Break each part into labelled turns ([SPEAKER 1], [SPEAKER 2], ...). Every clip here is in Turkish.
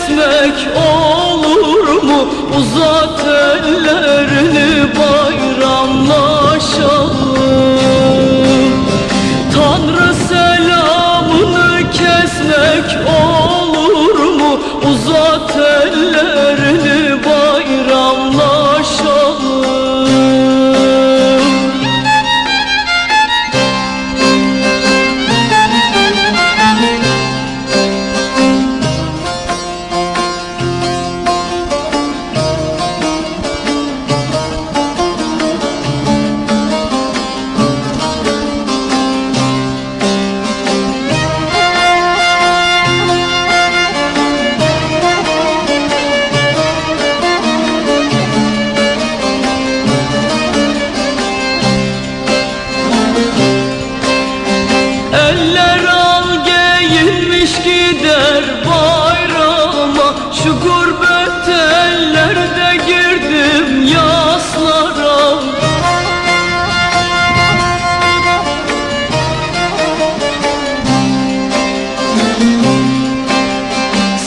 [SPEAKER 1] kesmek olur mu? Uzat ellerini bayramlaşalım Tanrı selamını kesmek olur mu? Uzat Eller al giyinmiş gider bayrama. Şu gurbet ellerde girdim yaslara.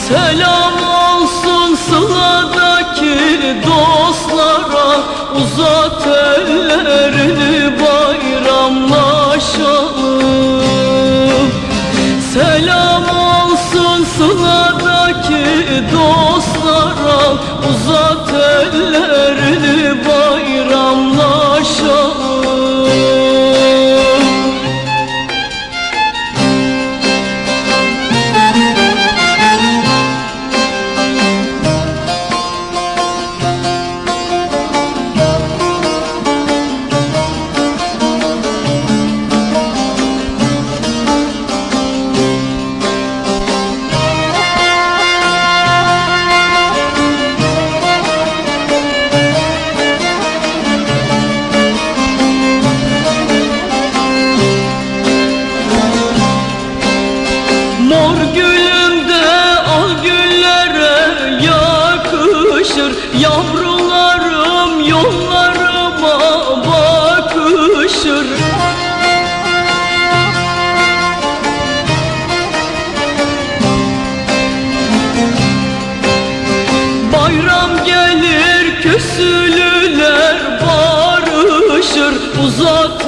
[SPEAKER 1] Selam olsun sıladaki dostlara. Uzat ellerini Uzat ellerini küsülüler barışır Uzat